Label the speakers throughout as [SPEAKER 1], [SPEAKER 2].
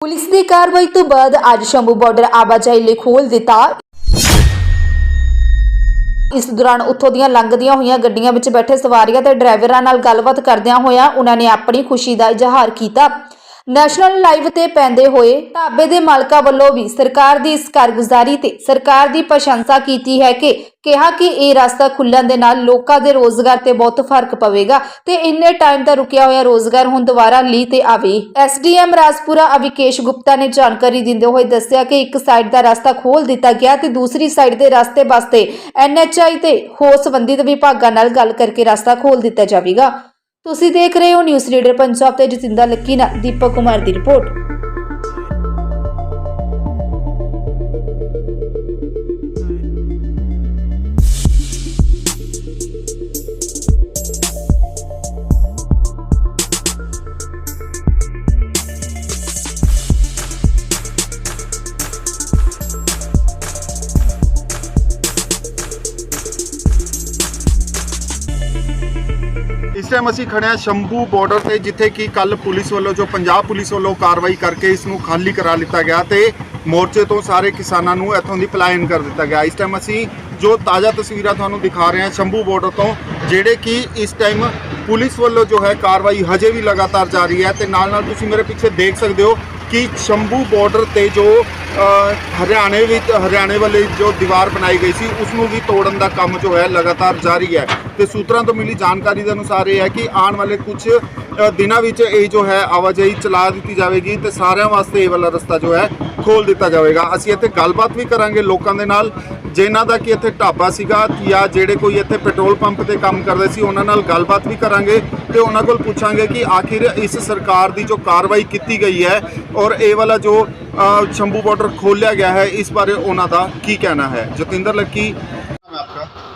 [SPEAKER 1] Police ਦੀ ਕਾਰਵਾਈ ਤੋਂ ਬਾਅਦ ਅੱਜ ਸ਼ੰਭੂ ਬਾਰਡਰ ਆਵਾਜਾਈ ਲਈ ਖੋਲ ਦਿੱਤਾ। ਇਸ ਦੌਰਾਨ ਉੱਥੋਂ ਦੀਆਂ ਲੰਘਦੀਆਂ ਹੋਈਆਂ ਗੱਡੀਆਂ ਵਿੱਚ ਬੈਠੇ ਸਵਾਰੀਆਂ ਤੇ ਡਰਾਈਵਰਾਂ ਨਾਲ ਗੱਲਬਾਤ ਕਰਦਿਆਂ ਹੋਇਆਂ ਉਹਨਾਂ ਨੇ ਆਪਣੀ ਖੁਸ਼ੀ ਦਾ ਇਜ਼ਹਾਰ ਕੀਤਾ। ਨੈਸ਼ਨਲ ਲਾਈਵ ਤੇ ਪੈਂਦੇ ਹੋਏ ਢਾਬੇ ਦੇ ਮਾਲਕਾਂ ਵੱਲੋਂ ਵੀ ਸਰਕਾਰ ਦੀ ਇਸ ਕਾਰਗੁਜ਼ਾਰੀ ਤੇ ਸਰਕਾਰ ਦੀ ਪ੍ਰਸ਼ੰਸਾ ਕੀਤੀ ਹੈ ਕਿ ਕਿਹਾ ਕਿ ਇਹ ਰਸਤਾ ਖੁੱਲਣ ਦੇ ਨਾਲ ਲੋਕਾਂ ਦੇ ਰੋਜ਼ਗਾਰ ਤੇ ਬਹੁਤ ਫ਼ਰਕ ਪਵੇਗਾ ਤੇ ਇੰਨੇ ਟਾਈਮ ਦਾ ਰੁਕਿਆ ਹੋਇਆ ਰੋਜ਼ਗਾਰ ਹੁਣ ਦੁਬਾਰਾ ਲੀ ਤੇ ਆਵੇ। ਐਸਡੀਐਮ ਰਾਜਪੁਰਾ ਅਵਿਕੇਸ਼ ਗੁਪਤਾ ਨੇ ਜਾਣਕਾਰੀ ਦਿੰਦੇ ਹੋਏ ਦੱਸਿਆ ਕਿ ਇੱਕ ਸਾਈਡ ਦਾ ਰਸਤਾ ਖੋਲ ਦਿੱਤਾ ਗਿਆ ਤੇ ਦੂਸਰੀ ਸਾਈਡ ਦੇ ਰਸਤੇ ਵਾਸਤੇ ਐਨਐਚਆਈ ਤੇ ਹੋਰ ਸੰਬੰਧਿਤ ਵਿਭਾਗਾਂ ਨਾਲ ਗੱਲ ਕਰਕੇ ਰਸਤਾ ਖੋਲ ਦਿੱਤਾ ਜਾਵੇਗਾ। ਤੁਸੀਂ ਦੇਖ ਰਹੇ ਹੋ ਨਿਊਜ਼ ਰੀਡਰ ਪੰਜਾਬ ਤੇ ਜਤਿੰਦਰ ਲੱਕੀ ਨਾਲ ਦੀਪਕ ਕੁਮਾਰ ਦੀ ਰਿਪੋਰਟ।
[SPEAKER 2] ਟਾਈਮ ਅਸੀਂ ਖੜੇ ਹਾਂ ਸ਼ੰਭੂ ਬਾਰਡਰ ਤੇ, ਜਿੱਥੇ ਕਿ ਕੱਲ ਪੁਲਿਸ ਵੱਲੋਂ ਜੋ ਪੰਜਾਬ ਪੁਲਿਸ ਵੱਲੋਂ ਕਾਰਵਾਈ ਕਰਕੇ ਇਸ ਨੂੰ ਖਾਲੀ ਕਰਾ ਲਿੱਤਾ ਗਿਆ ਤੇ ਮੋਰਚੇ ਤੋਂ ਸਾਰੇ ਕਿਸਾਨਾਂ ਨੂੰ ਇੱਥੋਂ ਦੀ ਪਲਾਇਨ ਕਰ ਦਿੱਤਾ ਗਿਆ। ਇਸ ਟਾਈਮ ਅਸੀਂ ਜੋ ਤਾਜ਼ਾ ਤਸਵੀਰਾਂ ਤੁਹਾਨੂੰ ਦਿਖਾ ਰਹੇ ਹਾਂ ਸ਼ੰਭੂ ਬਾਰਡਰ ਤੋਂ, ਜਿਹੜੇ ਕਿ ਇਸ ਟਾਈਮ ਪੁਲਿਸ ਵੱਲੋਂ ਜੋ ਹੈ ਕਾਰਵਾਈ ਹਜੇ ਵੀ ਲਗਾਤਾਰ ਜਾਰੀ ਹੈ ਤੇ ਨਾਲ ਨਾਲ ਤੁਸੀਂ ਮੇਰੇ ਪਿੱਛੇ ਦੇਖ ਸਕਦੇ ਹੋ ਕਿ ਸ਼ੰਭੂ ਬਾਰਡਰ ਤੇ ਜੋ ਹਰਿਆਣੇ ਵਿੱਚ, ਹਰਿਆਣੇ ਵਾਲੀ ਜੋ ਦੀਵਾਰ ਬਣਾਈ ਗਈ ਸੀ ਉਸ ਨੂੰ ਵੀ ਤੋੜਨ ਦਾ ਕੰਮ ਜੋ ਹੈ ਲਗਾਤਾਰ ਜਾਰੀ ਹੈ। ਤੇ ਸੂਤਰਾਂ ਤੋਂ ਮਿਲੀ ਜਾਣਕਾਰੀ ਦੇ ਅਨੁਸਾਰ ਇਹ ਹੈ ਕਿ ਆਉਣ ਵਾਲੇ ਕੁਝ ਦਿਨਾਂ ਵਿੱਚ ਇਹ ਜੋ ਹੈ ਆਵਾਜਾਈ ਚਲਾ ਦਿੱਤੀ ਜਾਵੇਗੀ ਤੇ ਸਾਰਿਆਂ ਵਾਸਤੇ ਇਹ ਵਾਲਾ ਰਸਤਾ ਜੋ ਹੈ ਖੋਲ ਦਿੱਤਾ ਜਾਵੇਗਾ। ਅਸੀਂ ਇੱਥੇ ਗੱਲਬਾਤ ਵੀ ਕਰਾਂਗੇ ਲੋਕਾਂ ਦੇ ਨਾਲ, ਜਿਨ੍ਹਾਂ ਦਾ ਕਿ ਇੱਥੇ ਢਾਬਾ ਸੀਗਾ ਜਾਂ ਜਿਹੜੇ ਕੋਈ ਇੱਥੇ ਪੈਟਰੋਲ ਪੰਪ ਤੇ ਕੰਮ ਕਰਦੇ ਸੀ, ਉਹਨਾਂ ਨਾਲ ਗੱਲਬਾਤ ਵੀ ਕਰਾਂਗੇ ਤੇ ਉਹਨਾਂ ਕੋਲ ਪੁੱਛਾਂਗੇ ਕਿ ਆਖਿਰ ਇਸ ਸਰਕਾਰ ਦੀ ਜੋ ਕਾਰਵਾਈ ਕੀਤੀ ਗਈ ਹੈ ਔਰ ਇਹ ਵਾਲਾ ਜੋ शंभू बॉर्डर खोलिया गया है। इस बारे उन्हों का की कहना है? जतेंद्र
[SPEAKER 3] लक्की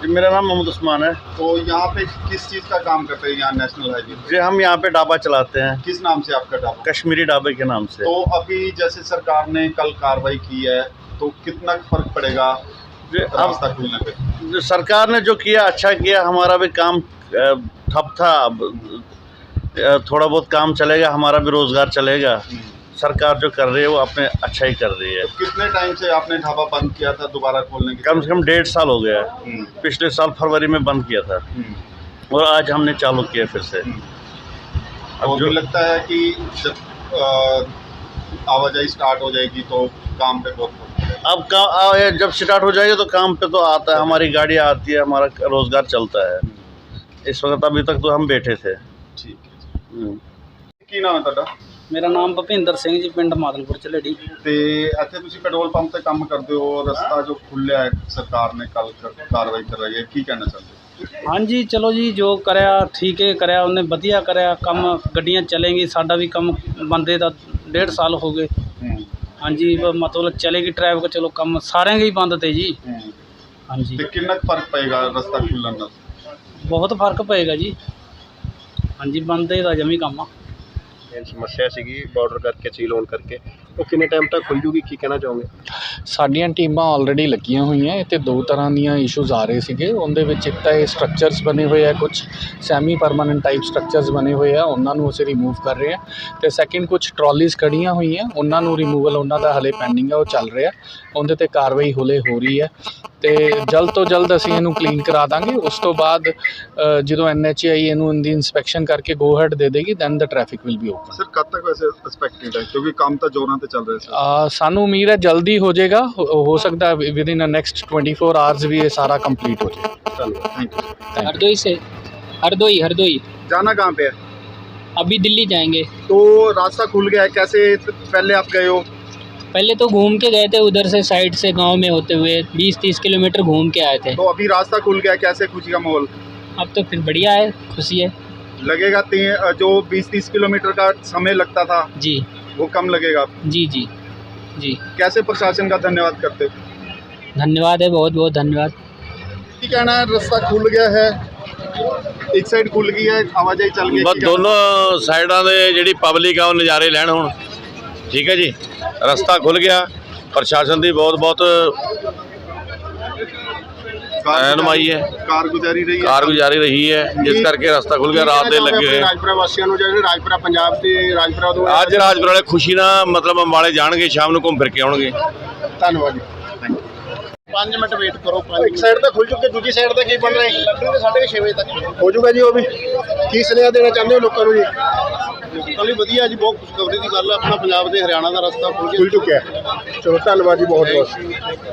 [SPEAKER 3] मेरा नाम मोहम्मद उस्मान है।
[SPEAKER 2] तो यहाँ पे किस चीज़ का काम करते हैं यहाँ नेशनल हाईवे
[SPEAKER 3] जी हम यहाँ पे ढाबा चलाते हैं।
[SPEAKER 2] किस नाम से आपका ढाबा?
[SPEAKER 3] कश्मीरी ढाबे के नाम से।
[SPEAKER 2] तो अभी जैसे सरकार ने कल कार्रवाई की है तो कितना फ़र्क पड़ेगा रास्ता खुलने पे?
[SPEAKER 3] सरकार ने जो किया अच्छा किया हमारा भी काम ठप था। थोड़ा बहुत काम चलेगा हमारा भी रोज़गार चलेगा। हम्म। सरकार जो कर रही है वो अपने अच्छा ही कर रही है।
[SPEAKER 2] तो कितने टाइम से आपने ढाबा बंद किया था दोबारा खोलने के
[SPEAKER 3] कम से कम डेढ़ साल हो गया है।
[SPEAKER 2] हम्म।
[SPEAKER 3] पिछले साल फरवरी में बंद किया था।
[SPEAKER 2] हम्म।
[SPEAKER 3] और आज हमने चालू किया फिर से।
[SPEAKER 2] हम्म।
[SPEAKER 3] अब जो
[SPEAKER 2] लगता है कि जब आवाजाही स्टार्ट हो जाएगी तो काम पे बहुत
[SPEAKER 3] अब काम जब स्टार्ट हो जाएगी तो काम पे तो आता है। हमारी गाड़ियाँ आती है हमारा रोज़गार चलता है। इस वक्त अभी तक तो हम बैठे थे।
[SPEAKER 2] ठीक है। की नाम है
[SPEAKER 4] ਮੇਰਾ ਨਾਮ ਭੁਪਿੰਦਰ ਸਿੰਘ ਜੀ ਪਿੰਡ ਮਾਦਨਪੁਰ ਝਲੇੜੀ
[SPEAKER 2] ਤੇ ਇੱਥੇ ਤੁਸੀਂ ਪੈਟਰੋਲ ਪੰਪ ਤੇ ਕੰਮ ਕਰਦੇ ਹੋ ਰਸਤਾ ਜੋ ਖੁੱਲਿਆ ਹੈ ਸਰਕਾਰ ਨੇ ਕੱਲ ਕਾਰਵਾਈ ਕਰ ਰਹੀ ਹੈ ਕੀ ਕਹਿਣਾ ਚਾਹੁੰਦੇ ਹੋ?
[SPEAKER 4] ਹਾਂਜੀ ਚਲੋ ਜੀ ਜੋ ਕਰਿਆ ਠੀਕ ਹੈ ਕਰਿਆ ਉਹਨੇ ਵਧੀਆ ਕਰਿਆ ਕੰਮ ਗੱਡੀਆਂ ਚੱਲੇਗੀ ਸਾਡਾ ਵੀ ਕੰਮ ਬੰਦੇ ਦਾ ਡੇਢ ਸਾਲ ਹੋ ਗਏ।
[SPEAKER 2] ਹੂੰ।
[SPEAKER 4] ਹਾਂਜੀ ਬ- ਮਤਲਬ ਚਲੇਗੀ ਟ੍ਰੈਫਿਕ ਚਲੋ ਕੰਮ ਸਾਰਿਆਂ ਦੇ ਹੀ ਬੰਦ ਤੇ ਜੀ।
[SPEAKER 2] ਹੂੰ।
[SPEAKER 4] ਹਾਂਜੀ।
[SPEAKER 2] ਤੇ ਕਿੰਨਾ ਕੁ ਫ਼ਰਕ ਪਏਗਾ ਰਸਤਾ ਖੁੱਲਣ ਨਾਲ
[SPEAKER 4] ਬਹੁਤ ਫ਼ਰਕ ਪਏਗਾ ਜੀ। ਹਾਂਜੀ ਬੰਦੇ ਦਾ ਜਮੀ ਕੰਮ ਆ।
[SPEAKER 5] ਸਮੱਸਿਆ ਸੀਗੀ ਬਾਰਡਰ ਕਰਕੇ ਸੀਲ ਹੋਣ ਕਰਕੇ। ਉਹ ਕਿੰਨੇ ਟਾਈਮ ਤੱਕ ਖੁੱਲ ਜੂਗੀ? ਕੀ ਕਹਿਣਾ ਚਾਹੋਗੇ?
[SPEAKER 6] ਸਾਡੀਆਂ ਟੀਮਾਂ ਆਲਰੇਡੀ ਲੱਗੀਆਂ ਹੋਈਆਂ, ਇੱਥੇ ਦੋ ਤਰ੍ਹਾਂ ਦੀਆਂ ਇਸ਼ੂਜ਼ ਆ ਰਹੇ ਸੀਗੇ। ਉਹਦੇ ਵਿੱਚ ਇੱਕ ਤਾਂ ਇਹ ਸਟਰਕਚਰਸ ਬਣੇ ਹੋਏ ਆ ਕੁਝ ਸੈਮੀ ਪਰਮਾਨੈਂਟ ਟਾਈਪ ਸਟਰਕਚਰਸ ਬਣੇ ਹੋਏ ਆ, ਉਹਨਾਂ ਨੂੰ ਅਸੀਂ ਰਿਮੂਵ ਕਰ ਰਹੇ ਆ। ਤੇ ਸੈਕਿੰਡ ਕੁਝ ਟਰਾਲੀਜ਼ ਖੜੀਆਂ ਹੋਈਆਂ, ਉਹਨਾਂ ਨੂੰ ਰਿਮੂਵਲ ਉਹਨਾਂ ਦਾ ਹਲੇ ਪੈਂਡਿੰਗ ਆ, ਉਹ ਚੱਲ ਰਿਹਾ। ਉਹਦੇ ਤੇ ਕਾਰਵਾਈ ਹੁਲੇ ਹੋ ਰਹੀ ਹੈ ਤੇ ਜਲਦ ਤੋਂ ਜਲਦ ਅਸੀਂ ਇਹਨੂੰ ਕਲੀਨ ਕਰਾ ਦਾਂਗੇ ਉਸ ਤੋਂ ਬਾਅਦ ਅ, ਜਦੋਂ ਐਨਐਚਆਈ ਇਹਨੂੰ ਇਹਦੀ ਇਨਸਪੈਕਸ਼ਨ ਕਰਕੇ ਗੋ ਹੈਡ ਦੇ ਦੇਗੀ then the traffic will be open
[SPEAKER 2] sir ਕਦ ਤੱਕ ਵੈਸੇ ਐਕਸਪੈਕਟਡ ਹੈ ਕਿਉਂਕਿ ਕੰਮ ਤਾਂ ਜ਼ੋਰਾਂ ਤੇ ਚੱਲ ਰਿਹਾ ਸੀ
[SPEAKER 6] ਆ ਸਾਨੂੰ ਉਮੀਦ ਹੈ ਜਲਦੀ ਹੋ ਜਾਏਗਾ ਹੋ ਹੋ ਸਕਦਾ ਹੈ ਵਿਦ ਇਨ ਨੈਕਸਟ 24 ਆਵਰਸ ਵੀ ਇਹ ਸਾਰਾ ਕੰਪਲੀਟ ਹੋ ਜਾਏ
[SPEAKER 2] ਧੰਨਵਾਦ thank you
[SPEAKER 6] Thank you.
[SPEAKER 7] Hardoi से हरदोई हरदोई
[SPEAKER 2] जाना कहाँ पे है
[SPEAKER 7] अभी दिल्ली जाएंगे
[SPEAKER 2] तो रास्ता खुल गया है कैसे पहले आप गए हो
[SPEAKER 7] पहले तो घूम के गए थे उधर से साइड से गांव में होते हुए 20-30 किलोमीटर घूम के आए थे
[SPEAKER 2] तो अभी रास्ता खुल गया है, कैसे खुशी का माहौल
[SPEAKER 7] अब तो फिर बढ़िया है खुशी है
[SPEAKER 2] लगेगा ती- जो 20-30 किलोमीटर का समय लगता था
[SPEAKER 7] जी
[SPEAKER 2] वो कम लगेगा
[SPEAKER 7] जी जी जी
[SPEAKER 2] कैसे प्रशासन का धन्यवाद करते हो
[SPEAKER 7] धन्यवाद है बहुत बहुत धन्यवाद
[SPEAKER 2] ਕੀ ਕਹਿਣਾ ਹੈ ਰਸਤਾ ਖੁੱਲ ਗਿਆ ਹੈ ਇੱਕ ਸਾਈਡ ਖੁੱਲ ਗਈ ਹੈ ਆਵਾਜਾਈ ਚੱਲ ਗਈ
[SPEAKER 8] ਬਸ ਦੋਨੋਂ ਸਾਈਡਾਂ ਦੇ ਜਿਹੜੀ ਪਬਲਿਕ ਆ ਉਹ ਨਜ਼ਾਰੇ ਲੈਣ ਹੁਣ ਠੀਕ ਹੈ ਜੀ। ਰਸਤਾ ਖੁੱਲ ਗਿਆ। ਪ੍ਰਸ਼ਾਸਨ ਦੀ ਬਹੁਤ ਬਹੁਤ ਹੈ।
[SPEAKER 2] ਕਾਰਗੁਜ਼ਾਰੀ ਰਹੀ ਹੈ।
[SPEAKER 8] ਕਾਰਗੁਜ਼ਾਰੀ ਰਹੀ ਹੈ। ਜਿਸ ਕਰਕੇ ਰਸਤਾ ਖੁੱਲ ਗਿਆ ਰਾਤ ਦੇ ਲੱਗੇ ਹੋਏ।
[SPEAKER 5] ਰਾਜਪੁਰਾ ਵਾਸੀਆਂ ਨੂੰ ਜਿਹੜੇ ਰਾਜਪੁਰਾ ਪੰਜਾਬ ਤੇ ਰਾਜਪੁਰਾ ਤੋਂ
[SPEAKER 8] ਅੱਜ ਰਾਜਪੁਰ ਵਾਲੇ ਖੁਸ਼ੀ ਨਾਲ ਮਤਲਬ ਅੰਬਾਲੇ ਜਾਣਗੇ ਸ਼ਾਮ ਨੂੰ ਘੁੰਮ ਫਿਰ ਕੇ ਆਉਣਗੇ।
[SPEAKER 5] ਧੰਨਵਾਦ ਜੀ। 5 ਮਿੰਟ ਵੇਟ ਕਰੋ ਇੱਕ ਸਾਈਡ ਤਾਂ ਖੁੱਲ ਚੁੱਕੇ ਦੂਜੀ ਸਾਈਡ ਤੇ ਕੀ ਬਣ ਰਿਹਾ? ਹੈ ਲੱਗਣਗੇ 6:30 ਵਜੇ ਤੱਕ। ਹੋ ਜਾਊਗਾ ਜੀ ਉਹ ਵੀ। ਕੀ ਸੁਨੇਹਾ ਦੇਣਾ ਚਾਹੁੰਦੇ ਹੋ ਲੋਕਾਂ ਨੂੰ ਜੀ?
[SPEAKER 9] ਕੱਲੀ ਵਧੀਆ ਜੀ, ਬਹੁਤ ਖੁਸ਼ਖਬਰੀ ਦੀ ਗੱਲ ਹੈ ਆਪਣਾ ਪੰਜਾਬ ਤੇ ਹਰਿਆਣਾ ਦਾ ਰਸਤਾ ਖੁੱਲ
[SPEAKER 5] ਚੁੱਕਿਆ ਚਲੋ, ਧੰਨਵਾਦ ਜੀ ਬਹੁਤ ਬਹੁਤ।